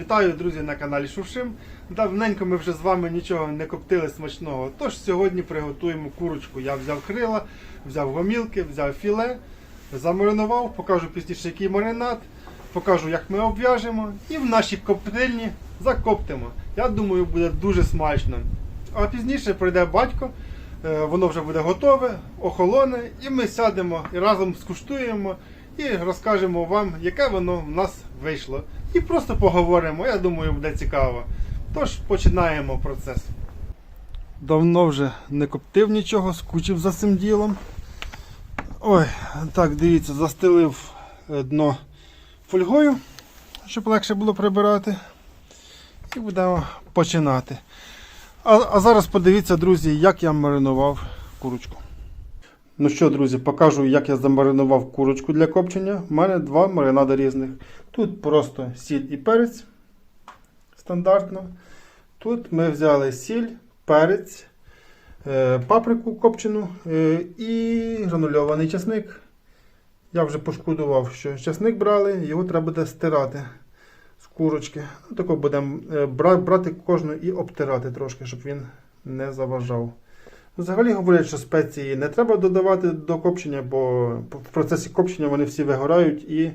Вітаю, друзі, на каналі Шушим. Давненько ми вже з вами нічого не коптили смачного. Тож сьогодні приготуємо курочку. Я взяв крила, взяв гомілки, взяв філе, замаринував, покажу пізніше, який маринад, покажу, як ми обв'яжемо і в нашій коптильні закоптимо. Я думаю, буде дуже смачно. А пізніше прийде батько, е, воно вже буде готове, охолоне, і ми сядемо і разом скуштуємо і розкажемо вам, яке воно в нас вийшло. І просто поговоримо, я думаю, буде цікаво. Тож починаємо процес. Давно вже не коптив нічого, скучив за цим ділом. Ой, так, дивіться, застелив е, дно фольгою, щоб легше було прибирати. І будемо починати. А, а зараз подивіться, друзі, як я маринував курочку. Ну що, друзі, покажу, як я замаринував курочку для копчення. У мене два маринади різних. Тут просто сіль і перець стандартно. Тут ми взяли сіль, перець, е, паприку копчену е, і гранульований часник. Я вже пошкодував, що часник брали, його треба буде стирати з курочки. Ну, тако будемо е, брати кожну і обтирати трошки, щоб він не заважав. Взагалі говорять, що спеції не треба додавати до копчення, бо в процесі копчення вони всі вигорають і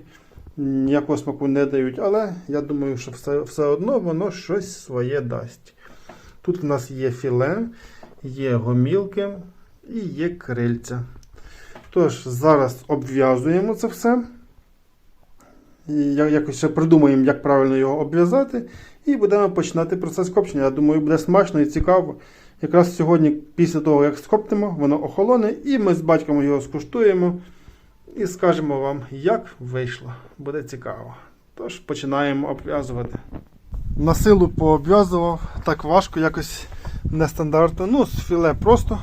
ніякого смаку не дають. Але я думаю, що все, все одно воно щось своє дасть. Тут в нас є філе, є гомілки і є крильця. Тож, зараз обв'язуємо це все. Якось ще придумаємо, як правильно його обв'язати. І будемо починати процес копчення. Я думаю, буде смачно і цікаво. Якраз сьогодні, після того, як скоптимо, воно охолоне, і ми з батьком його скуштуємо і скажемо вам, як вийшло. Буде цікаво. Тож починаємо обв'язувати. На силу пообв'язував, так важко, якось нестандартно. Ну, з філе просто.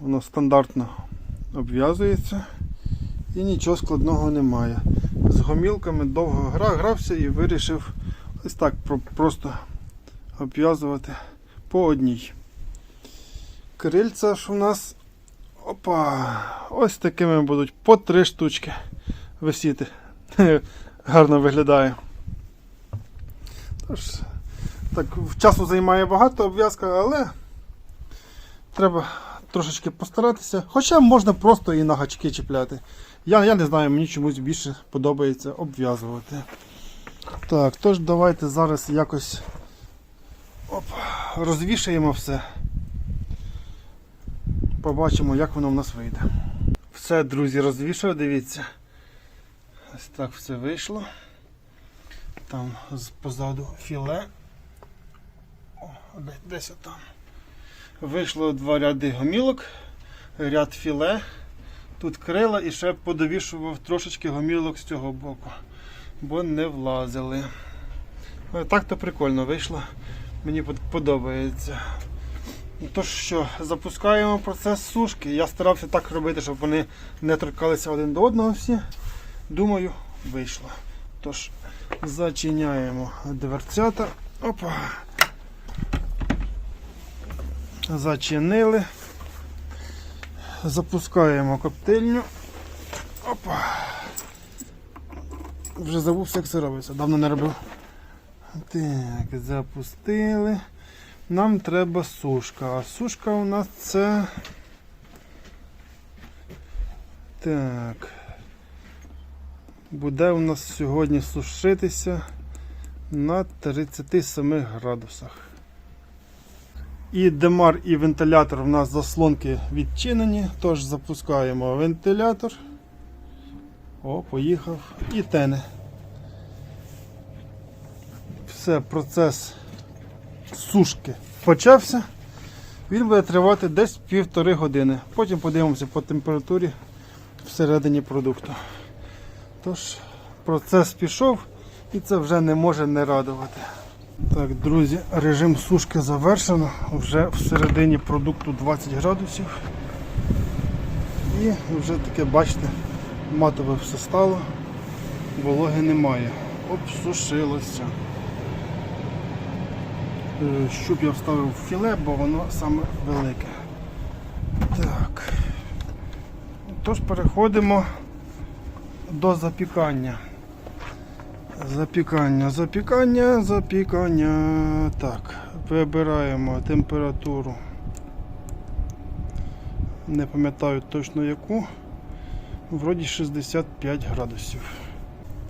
Воно стандартно обв'язується. І нічого складного немає. З гомілками довго гра, грався і вирішив ось так просто обв'язувати по одній. Крильця ж у нас опа, ось такими будуть по три штучки висіти. Гарно виглядає. Тож, так, часу займає багато обв'язка, але треба трошечки постаратися. Хоча можна просто і на гачки чіпляти. Я, я не знаю, мені чомусь більше подобається обв'язувати. Так, тож давайте зараз якось оп, розвішаємо все. Побачимо, як воно в нас вийде. Все, друзі, розвішав, дивіться. Ось так все вийшло. Там позаду філе. О, десь там. Вийшло два ряди гомілок, ряд філе. Тут крила і ще подовішував трошечки гомілок з цього боку, бо не влазили. Але так то прикольно вийшло. Мені подобається. Тож що, запускаємо процес сушки. Я старався так робити, щоб вони не торкалися один до одного всі. Думаю, вийшло. Тож, зачиняємо дверцята. Опа. Зачинили. Запускаємо коптильню. Опа. Вже забувся, як це робиться. Давно не робив. Так, запустили. Нам треба сушка. А сушка у нас це. Так. Буде у нас сьогодні сушитися на 37 градусах. І демар, і вентилятор у нас заслонки відчинені, тож запускаємо вентилятор. О, поїхав. І тене. Все, процес сушки почався. Він буде тривати десь півтори години. Потім подивимося по температурі всередині продукту. Тож, процес пішов і це вже не може не радувати. Так, друзі, режим сушки завершено. Вже всередині продукту 20 градусів. І вже таке, бачите, матове все стало, вологи немає. Обсушилося. Е, Щоб я вставив філе, бо воно саме велике. Так. Тож переходимо до запікання. Запікання, запікання, запікання. Так, вибираємо температуру. Не пам'ятаю точно яку. Вроді 65 градусів.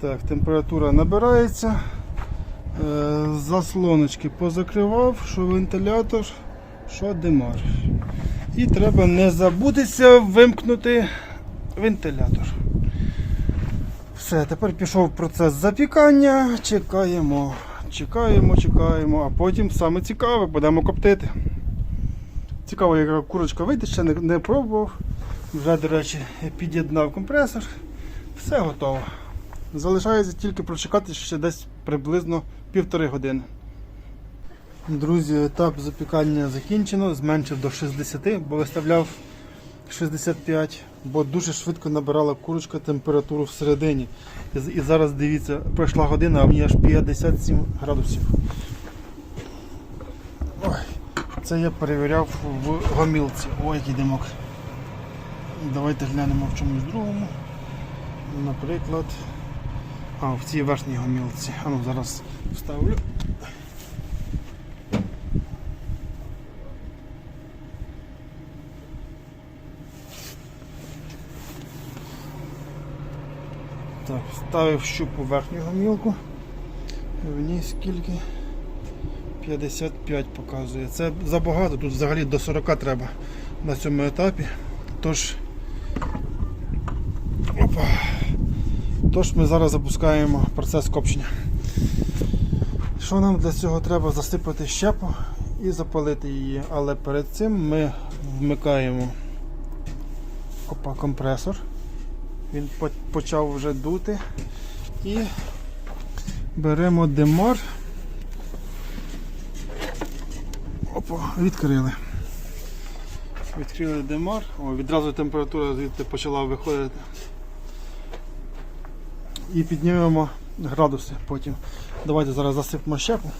Так, температура набирається. Е, Заслоночки позакривав, що вентилятор, що димар. І треба не забутися вимкнути вентилятор. Все, тепер пішов процес запікання. Чекаємо, чекаємо, чекаємо, а потім саме цікаве, будемо коптити. Цікаво, яка курочка вийде, ще не, не пробував. Вже, до речі, під'єднав компресор. Все готово. Залишається тільки прочекати ще десь приблизно півтори години. Друзі, етап запікання закінчено, зменшив до 60, бо виставляв 65, бо дуже швидко набирала курочка температуру всередині. І, зараз дивіться, пройшла година, а мені аж 57 градусів. Ой, це я перевіряв в гомілці. Ой, який димок. Давайте глянемо в чомусь другому. Наприклад. А, в цій верхній гомілці. А ну зараз вставлю. Так, ставив щупу верхню гомілку. В ній скільки? 55 показує. Це забагато, тут взагалі до 40 треба на цьому етапі. Тож. Тож ми зараз запускаємо процес копчення. Що нам для цього треба засипати щепу і запалити її, але перед цим ми вмикаємо опа, компресор. Він почав вже дути. І беремо демар. Опа, відкрили. Відкрили демар. О, відразу температура звідти почала виходити. І піднімемо градуси потім. Давайте зараз засипемо щепу.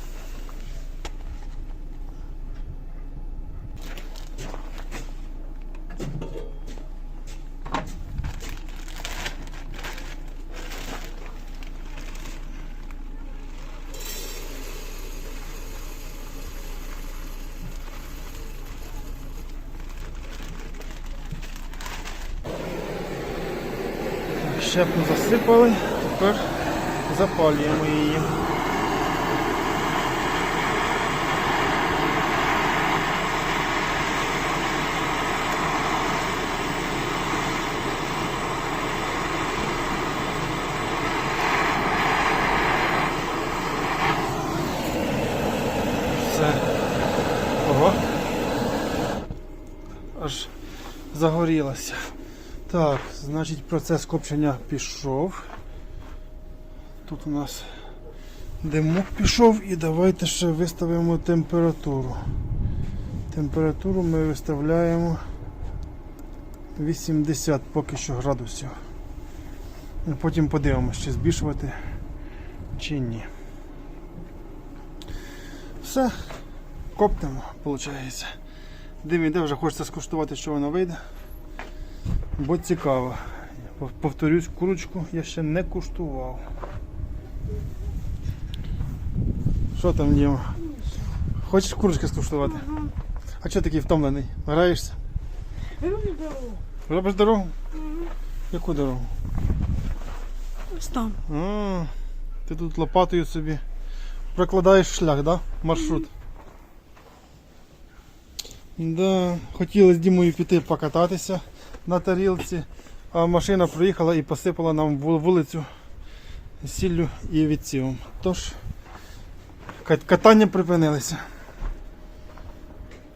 Щепу засипали, тепер запалюємо її. Аж загорілося. Так, значить процес копчення пішов. Тут у нас димок пішов і давайте ще виставимо температуру. Температуру ми виставляємо 80 поки що градусів. І Потім подивимося, чи збільшувати чи ні. Все, коптимо, виходить. Дим іде, вже хочеться скуштувати, що воно вийде. Бо цікаво. Пов- Повторюсь, курочку я ще не куштував. Що там, Діма? Хочеш курочки скуштувати? А чого такий втомлений? Граєшся? Люблю дорогу. Робиш дорогу? Яку дорогу? Ось там. А, ти тут лопатою собі прокладаєш шлях, да? Маршрут. Да, хотіли з Дімою піти покататися на тарілці, а машина приїхала і посипала нам вулицю сіллю і відсівом. Тож катання припинилися.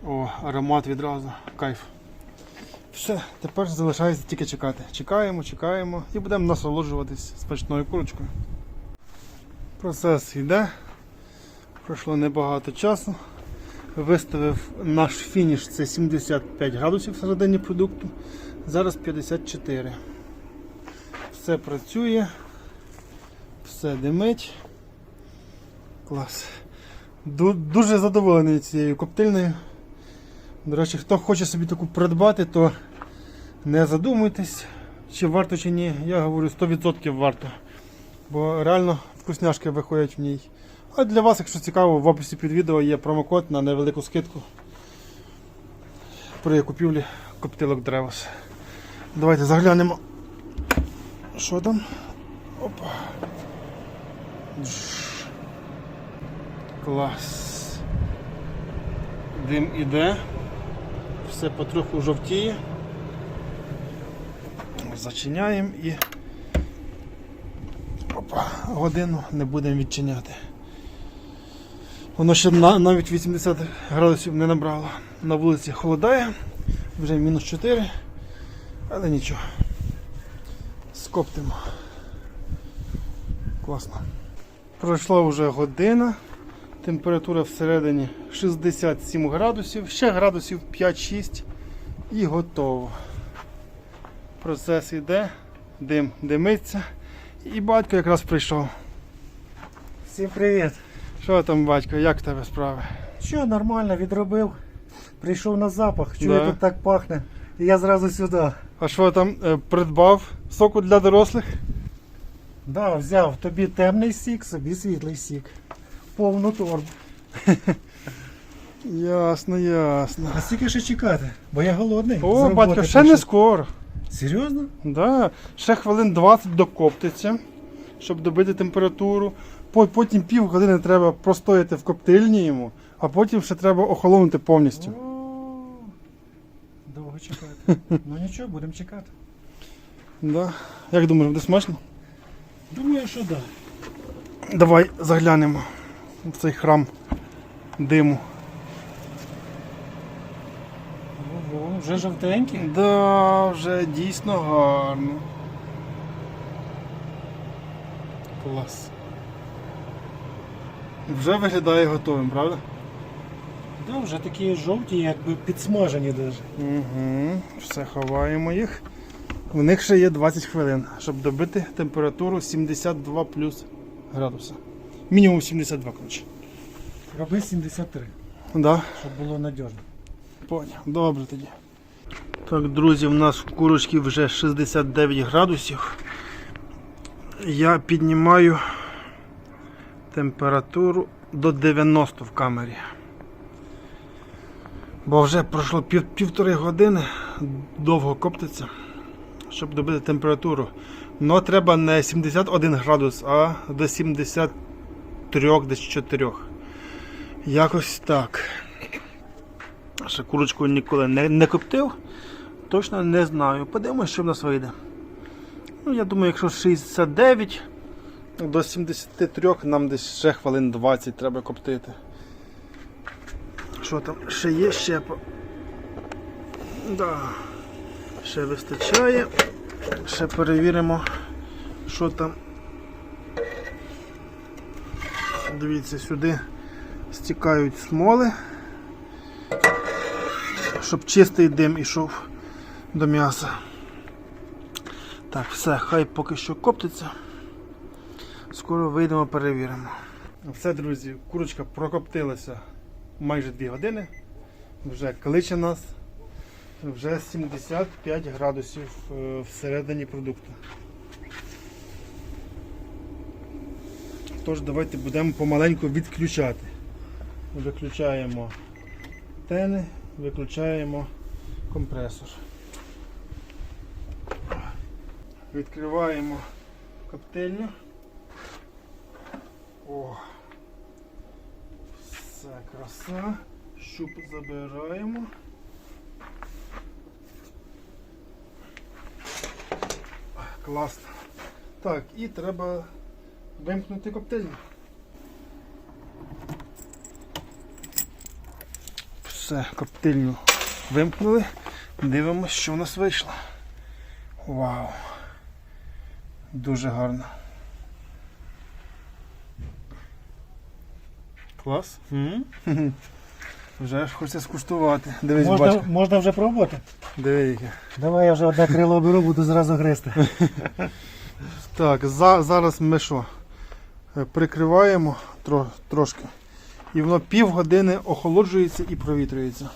О, аромат відразу, кайф. Все, тепер залишається тільки чекати. Чекаємо, чекаємо і будемо насолоджуватись смачною курочкою. Процес йде. Пройшло небагато часу. Виставив наш фініш це 75 градусів всередині продукту. Зараз 54. Все працює, все димить. Клас. Дуже задоволений цією коптильною. До речі, хто хоче собі таку придбати, то не задумуйтесь, чи варто чи ні. Я говорю 100% варто. Бо реально вкусняшки виходять в ній. А для вас, якщо цікаво, в описі під відео є промокод на невелику скидку при купівлі коптилок Древос. Давайте заглянемо. Що там? Опа. Клас. Дим іде. Все потроху жовтіє. Зачиняємо і Опа, годину не будемо відчиняти. Воно ще навіть 80 градусів не набрало. На вулиці холодає, вже мінус 4, але нічого. Скоптимо. Класно. Пройшла вже година. Температура всередині 67 градусів, ще градусів 5-6 і готово. Процес йде, дим димиться. І батько якраз прийшов. Всім привіт. Що там, батько, як в тебе справи? Що, нормально, відробив. Прийшов на запах, чую, Да. тут так пахне. І я зразу сюди. А що там е, придбав соку для дорослих? Да, взяв тобі темний сік, собі світлий сік. Повну торбу. Ясно, ясно. А скільки ще чекати? Бо я голодний. з О, роботи батько, ще не прийшов. скоро. Серйозно? Да. Ще хвилин 20 докоптиться, щоб добити температуру. По- Потім пів години треба простояти в коптильні йому, а потім ще треба охолонути повністю. О, Довго чекати. ну нічого, будемо чекати. Да. Як думаєш, буде смачно? Думаю, що так. Да. Давай заглянемо в цей храм диму. Ого, вже жовтенький. Да, вже дійсно гарно. Клас. Вже виглядає готовим, правда? Да, вже такі жовті, якби підсмажені навіть. Угу. Все ховаємо їх. В них ще є 20 хвилин, щоб добити температуру 72 плюс градуса. Мінімум 72, коротше. Роби 73, Да. щоб було надіжно. Поняв. Добре тоді. Так, друзі, в нас в курочці вже 69 градусів. Я піднімаю температуру до 90 в камері. Бо вже пройшло пів, півтори години, довго коптиться, щоб добити температуру. Но треба не 71 градус, а до 73 десь 4. Якось так. Ще курочку ніколи не, не коптив. Точно не знаю. Подивимось, що в нас вийде. Ну, я думаю, якщо 69 до 73 нам десь ще хвилин 20 треба коптити. Що там? Ще є щепа. Да. Ще вистачає. Ще перевіримо, що там. Дивіться, сюди стікають смоли щоб чистий дим ішов до м'яса. Так, все, хай поки що коптиться. Скоро вийдемо, перевіримо. Все, друзі, курочка прокоптилася майже 2 години. Вже кличе нас. Вже 75 градусів е, всередині продукту. Тож давайте будемо помаленьку відключати. Виключаємо тени, виключаємо компресор. Відкриваємо коптильню. О! Все, краса. Щуп забираємо. Класно. Так, і треба вимкнути коптильню. Все, коптильню вимкнули. Дивимося, що в нас вийшло. Вау. Дуже гарно. Клас. Вже ж хочеться скуштувати. Дивись, Можна, бачка. можна вже пробувати? Диви яке. Давай я вже одне крило беру, буду зразу гризти. Так, за, зараз ми що? Е, Прикриваємо тро, трошки. І воно півгодини охолоджується і провітрюється.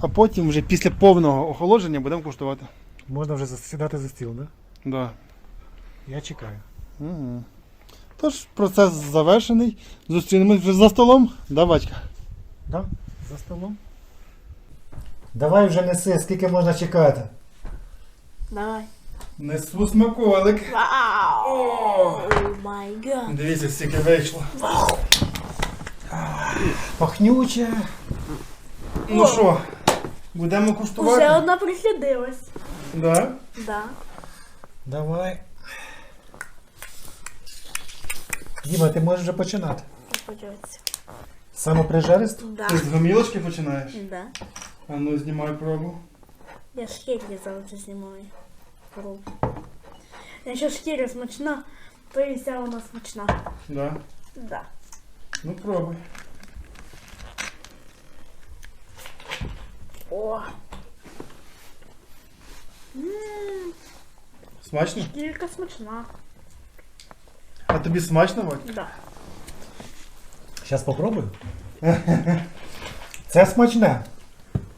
А потім вже після повного охолодження будемо куштувати. Можна вже сідати за стіл, да? Да. Я чекаю. Угу. Тож, процес завершений. Зустрінемось вже за столом. Да, батька? Да? За столом. Давай вже неси, скільки можна чекати. Давай. Несу смаколик. Вау! О май гад. Дивіться, скільки вийшло. Пахнюче. Ну що, будемо Уже куштувати? одна прислідилась. Да? Да. Давай. Діма, ти можеш вже починати. Почується. Саме прижаристо? Да. Ти з гомілочки починаєш? Да. А ну знімай пробу. Я шкірі завжди знімаю. Пробу. Якщо шкіря смачна, то і вся вона смачна. Да. Да. Ну пробуй. О. Ммм, Смачно? шкірка смачна. А тобі смачно, Вадь? Да. Зараз попробую. Це смачне.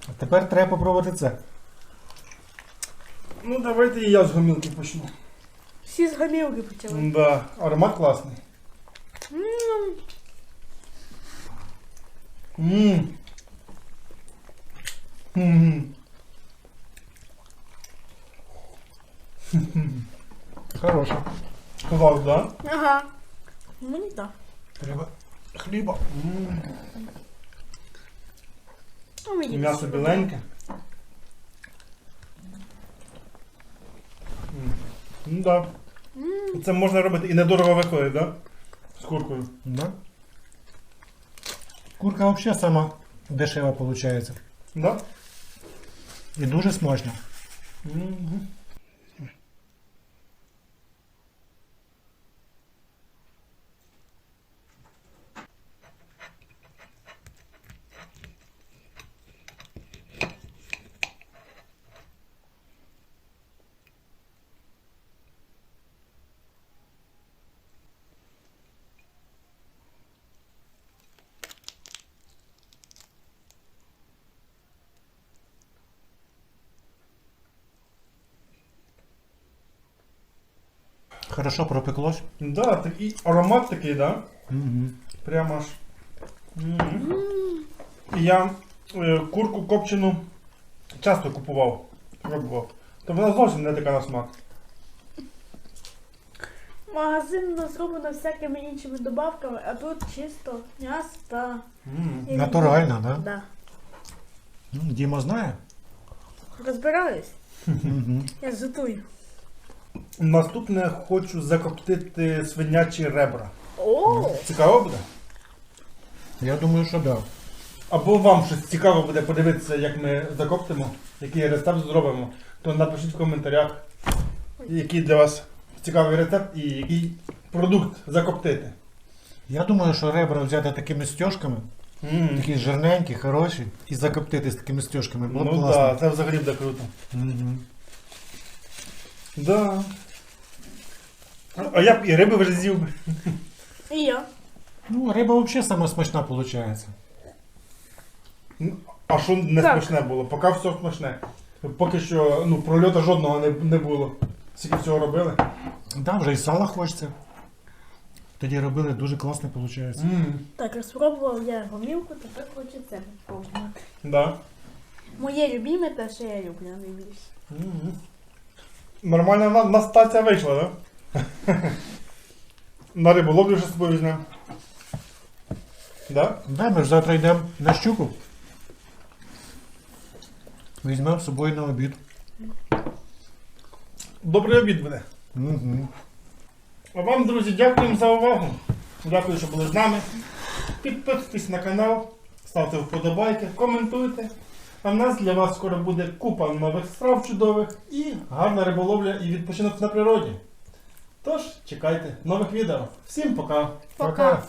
А тепер треба попробувати це. Ну давайте і я з гомілки почну. Всі з гамілки почали. Да, аромат класний. Ммм. Ммм. Ммм. Хороше. Клас, да? Ага. Мені так. Треба хліба. М, А мені М'ясо так. біленьке. М, Ну да. Це можна робити і недорого виходить, да? З куркою. Да. Курка взагалі сама дешева виходить. Да? І дуже смачно. Мгм. Хорошо пропеклось. Да, такий аромат такий, да? Угу. Прямо аж. І Я е, курку копчену часто купував, пробував. То вона зовсім не така на смак. Магазин зроблено всякими іншими добавками, а тут чисто м'ясо та... М. Натурально, да? Да. М, Діма знає. Розбираюсь. Угу. Я зутую. Наступне хочу закоптити свинячі ребра. О! Цікаво буде? Я думаю, що да. Або вам щось цікаво буде подивитися, як ми закоптимо, який рецепт зробимо, то напишіть в коментарях, який для вас цікавий рецепт і який продукт закоптити. Я думаю, що ребра взяти такими стежками, М. такі жирненькі, хороші, і закоптити з такими стежками. Було б Ну класно. так, це взагалі буде круто. Мгм. Да. А я б і риби вже з'їв би. І я. Ну, риба взагалі сама смачна виходить. Ну, А що не Так. смачне було? Поки все смачне. Поки що ну, прольота жодного не, не було. Скільки всього робили. Да, вже і сала хочеться. Тоді робили дуже класно виходить. М, Так, розпробував я гомілку, тепер хочу це попробувати. Да. Моє любиме те, що я люблю найбільше. Нормальна на, на стація вийшла, да? На риболовлю вже з собою візьмемо. Да? Да, ми ж завтра йдемо на щуку. Візьмемо з собою на обід. Добрий обід буде. Угу. А вам, друзі, дякуємо за увагу. Дякую, що були з нами. Підписуйтесь на канал, ставте вподобайки, коментуйте. А в нас для вас скоро буде купа нових страв чудових і гарна риболовля і відпочинок на природі. Тож, чекайте нових відео. Всім пока! Пока.